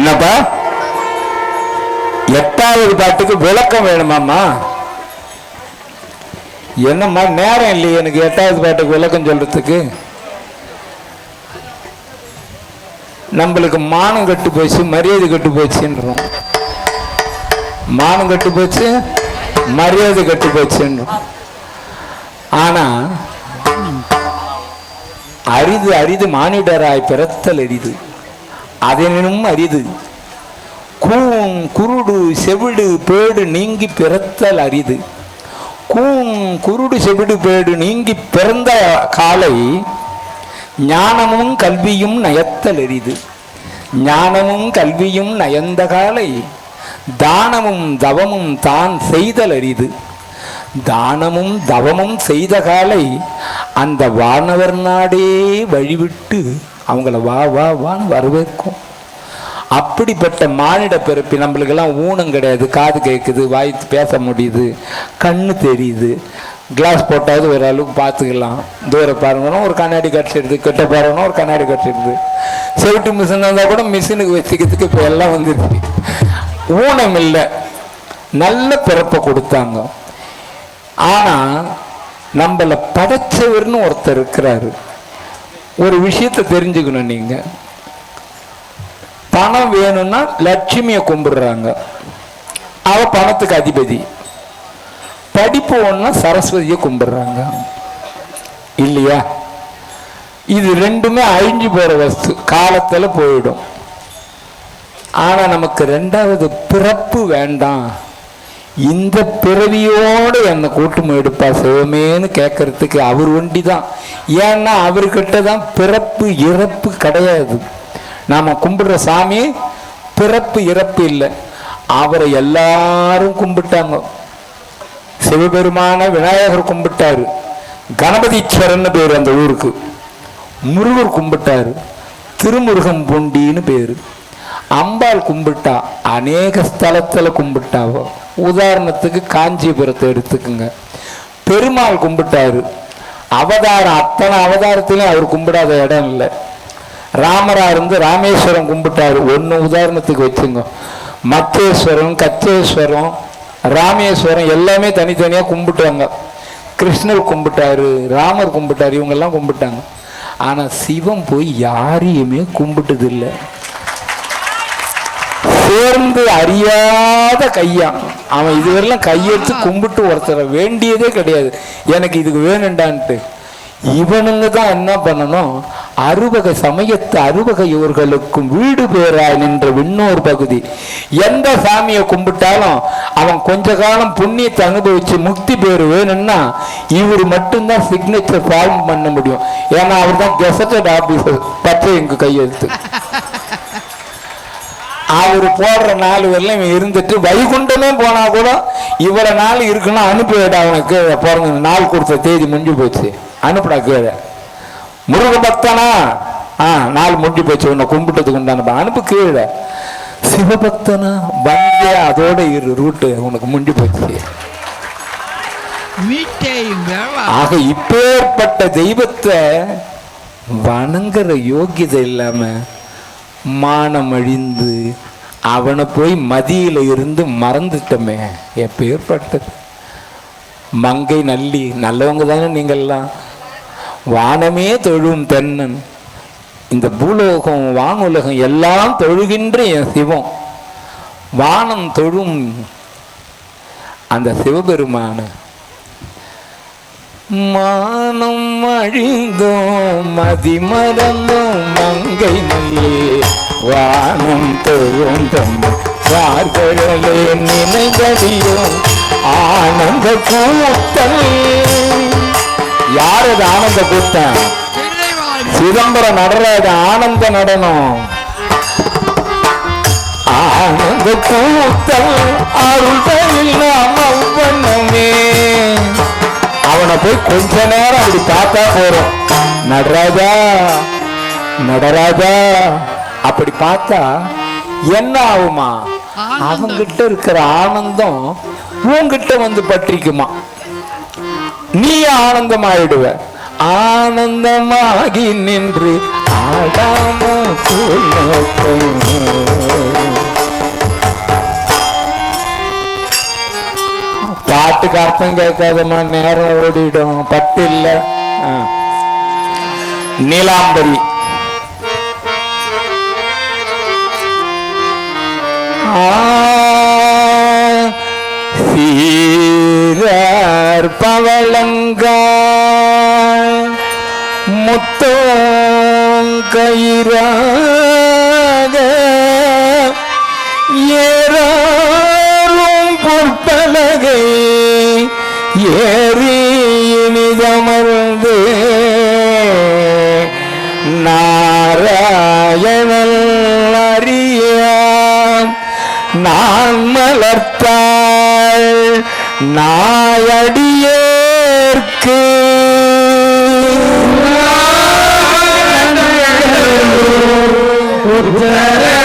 என்னப்பா? எட்டாவது பாட்டுக்கு விளக்கம் வேணுமாம்மா? என்னம்மா நேரம் இல்லையே எனக்கு எட்டாவது பாட்டுக்கு விளக்கம் சொல்றதுக்கு. நம்மளுக்கு மானம் கட்டு போச்சு மரியாதை கட்டு போச்சுன்றோம். மானம் கட்டு போச்சு மரியாதை கட்டு போச்சுன்றோம். ஆனா அரிது அரிது மானிடராய் பிறத்தல் அரிது அதனினும் அரிது. கூம் குருடு செவிடு பேடு நீங்கி பிறத்தல் அரிது. கூன் குருடு செவிடு பேடு நீங்கி பிறந்த காலை ஞானமும் கல்வியும் நயத்தல் அரிது. ஞானமும் கல்வியும் நயந்த காலை தானமும் தவமும் தான் செய்தல் அரிது. தானமும் தவமும் செய்த காலை அந்த வானவர் நாடே வழிவிட்டு அவங்கள வா வா வான்னு வரவேற்கும். அப்படிப்பட்ட மானிட பிறப்பு நம்மளுக்கெல்லாம் ஊனம் கிடையாது. காது கேட்குது வாய் பேச முடியுது கண்ணு தெரியுது. கிளாஸ் போட்டாவது ஒரு அளவுக்கு பார்த்துக்கலாம். தூர பாருங்கன்னா ஒரு கண்ணாடி கட்டிடுது கிட்ட பாருங்கன்னா ஒரு கண்ணாடி கட்டிடுது. செவிட்டு மிஷின் இருந்தால் கூட மிஷினுக்கு வச்சுக்கிறதுக்கு இப்போ எல்லாம் வந்துருச்சு ஊனம் இல்லை. நல்ல பிறப்பை கொடுத்தாங்க. ஆனால் நம்மளை படைச்சவர்னு ஒருத்தர் இருக்கிறாரு. ஒரு விஷயத்தை தெரிஞ்சுக்கணும் நீங்க. பணம் வேணும்னா லட்சுமியை கும்பிடுறாங்க. அவ பணத்துக்கு அதிபதி. படிப்பு ஒண்ணா சரஸ்வதியை கும்பிடுறாங்க. இல்லையா? இது ரெண்டுமே அழிஞ்சு போற வஸ்து. காலத்துல போயிடும். ஆனா நமக்கு ரெண்டாவது பிறப்பு வேண்டாம். இந்த பிறவியோடு என்னை கூட்டம் எடுப்பா சிவமேன்னு கேட்கறதுக்கு அவர் ஒண்டி தான் ஏன்னா அவர்கிட்ட தான் பிறப்பு இறப்பு கிடையாது. நாம் கும்பிடுற சாமி பிறப்பு இறப்பு இல்லை. அவரை எல்லாரும் கும்பிட்டாங்க. சிவபெருமான விநாயகர் கும்பிட்டாரு. கணபதீஸ்வரன் பேர் அந்த ஊருக்கு. முருகர் கும்பிட்டாரு. திருமுருகன் பூண்டின்னு பேர். அம்பாள் கும்பிட்டா அநேக ஸ்தலத்தில் கும்பிட்டாவோ. உதாரணத்துக்கு காஞ்சிபுரத்தை எடுத்துக்குங்க. பெருமாள் கும்பிட்டாரு. அவதாரம் அத்தனை அவதாரத்திலையும் அவர் கும்பிடாத இடம் இல்லை. ராமரா இருந்து ராமேஸ்வரம் கும்பிட்டாரு. ஒன்று உதாரணத்துக்கு வச்சுங்க. மத்தேஸ்வரம் கச்சேஸ்வரம் ராமேஸ்வரம் எல்லாமே தனித்தனியாக கும்பிட்டாங்க. கிருஷ்ணர் கும்பிட்டாரு ராமர் கும்பிட்டாரு இவங்கெல்லாம் கும்பிட்டாங்க. ஆனால் சிவம் போய் யாரையுமே கும்பிட்டது சேர்ந்து அறியாத கையா. அவன் இதுவரையிலும் கையெடுத்து கும்பிட்டு ஒருத்தரை வேண்டியதே கிடையாது. எனக்கு இதுக்கு வேணுண்டான்ட்டு இவனுங்க தான் என்ன பண்ணணும்? அறுவகை சமயத்து அறுவகை இவர்களுக்கும் வீடு பேராய் நின்ற விண்ணோர் பகுதி. எந்த சாமியை கும்பிட்டாலும் அவன் கொஞ்ச காலம் புண்ணியத்தை அனுபவிச்சு முக்தி பேர் வேணும்னா இவர் மட்டும்தான் சிக்னேச்சர் ஃபார்ம் பண்ண முடியும். ஏன்னா அவர் தான் கெசட்டட் ஆபீசர். பச்சை எங்க கையெழுத்து. அவர் போடுற நாலு வரலாம் இவன் இருந்துட்டு வைகுண்டமே போனா கூட இவ்வளவு நாள் இருக்கணும் அனுப்பிவிட அவனுக்கு பிறந்த நாள் கொடுத்த தேதி முடிஞ்சு போச்சு. அனுப்புடா கீழே. முருக பக்தனா? ஆ நாள் முடிஞ்சு போச்சு. உன்னை கும்பிட்டதுக்கு உண்டான அனுப்பு கீழே. சிவபக்தனா? வந்தே அதோட இரு ரூட்டு. உனக்கு முடிஞ்சு போச்சு. ஆக இப்பேற்பட்ட தெய்வத்தை வணங்குற யோகியதை இல்லாம மானம் அழிந்து அவனை போய் மதியில் இருந்து மறந்துட்டோமே. எப்பேற்பட்டது மங்கை நல்லி நல்லவங்க தானே நீங்கள்லாம். வானமே தொழும் தென்னன். இந்த பூலோகம் வானுலகம் எல்லாம் தொழுகின்ற என் சிவம். வானம் தொழும் அந்த சிவபெருமான. மானம் அழிந்தோம் மதிமறந்தோம் மங்கை நல்லே வானம் தோன்றும் வார்களே நினைவடியோம் ஆனந்த கூத்தல். யார் அது ஆனந்த கூட்டம் சிதம்பரம் நடராஜ ஆனந்த நடனம். ஆனந்த கூத்தல் அருள் நாம் அவ்வண்ணமே அவனை போய் கொஞ்ச நேரம் அப்படி பார்த்தா போறோம். நடராஜா நடராஜா அப்படி பார்த்தா என்ன ஆகுமா? ஆனந்தம். அவங்கிட்ட இருக்கிற ஆனந்தம் உன்கிட்ட வந்து பற்றிக்குமா? நீ ஆனந்தமாயிடுவ. ஆனந்தமாகி நின்று ஆடாம பாட்டுக்கு அர்த்தம் கேட்காதமா நேரம் ஓடிடும். பட்டு இல்ல நீலாம்பரி. ஆ, சீரார் பவளங்காய் முத்தம் கயிறா வளர்த்தாள் நாயடியேற்கு. உத்தர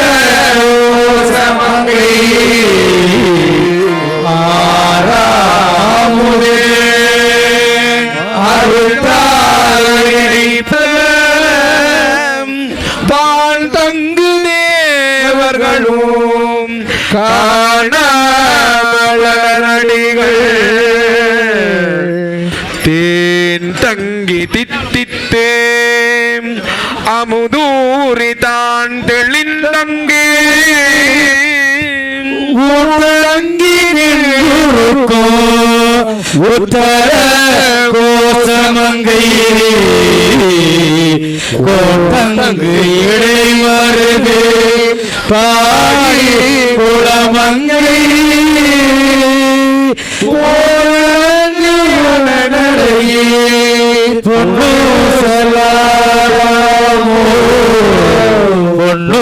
உத்தர கோசமங்கை. கோட்டங்கு இடை மருது பாடி குளமங்கை போரங்கு பொன்னு சலாமோ பொன்னு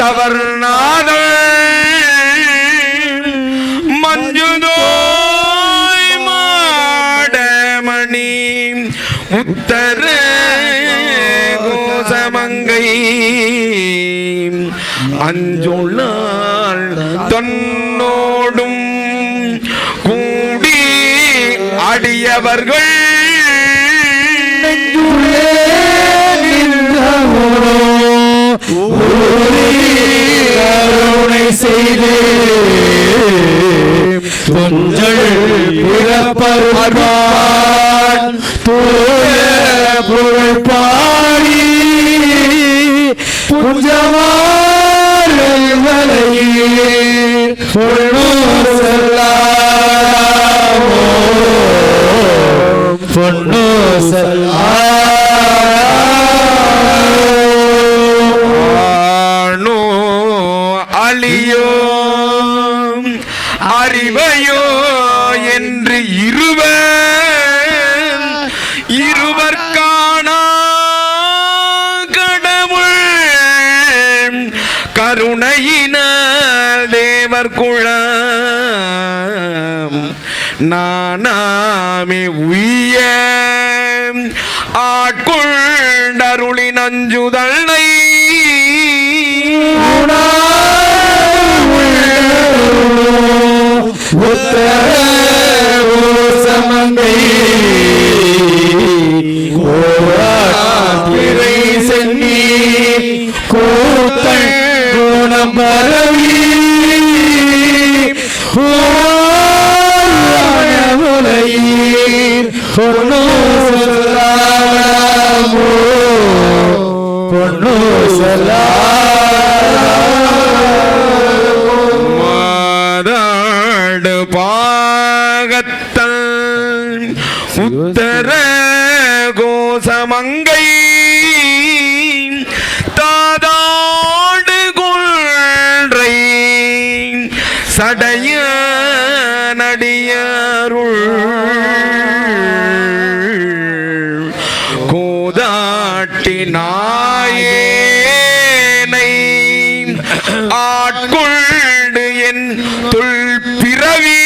அண்டத்தவர் மஞ்சுதோய் மாடமணி. உத்தர கோசமங்கை. அஞ்சுள்ளாள் தன்னோடும் கூடி அடியவர்கள். செய்து கொஞ்சல் பிறப்பருவான் தூய புகழ் பாடி. புஞ்சமாரல் செல்லாமோ. செல்லாமோ. அழியோ அறிவையோ என்று இருவர் இருவர் காணா கடவுள். கருணையின தேவர் குழ நானாமே உயிர். சமங்கை ஆயேனை ஆட்கொண்டு என் தொல் பிறவி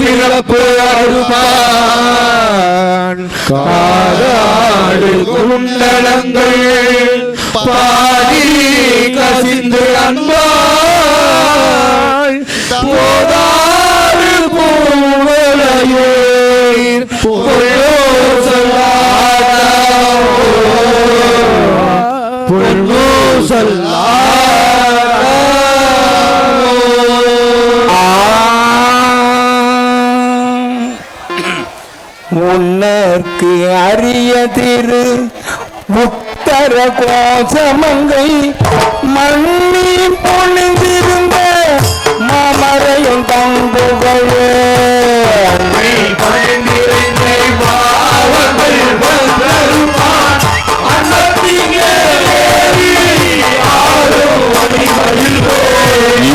பிறப்பு அருமான் காதாடு குண்டலங்கள் பாடி கசிந்து அன்பா. கோசமங்கை மண்ணின் பொழுந்திருந்த மாமரையும் தம்புகளே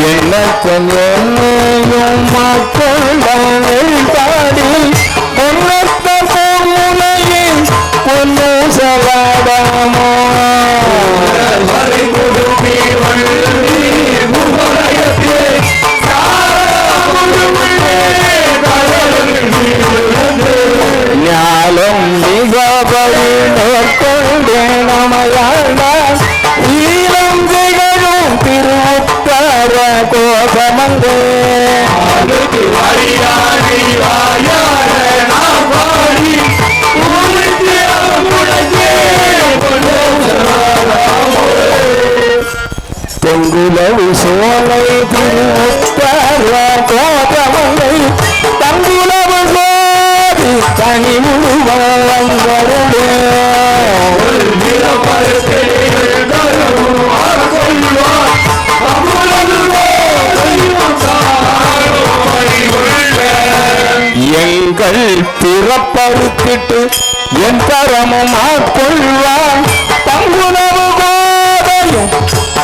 என்ன கொஞ்சம் அவள் பிறப்பறுத்திட்டு என் தரமும் ஆட்கொள்வாள் தங்குணவு கோதையும்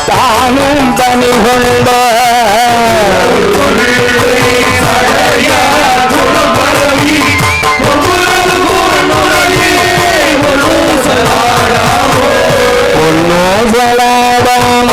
தானும் தனி கொண்ட பொன்னோதலாடாம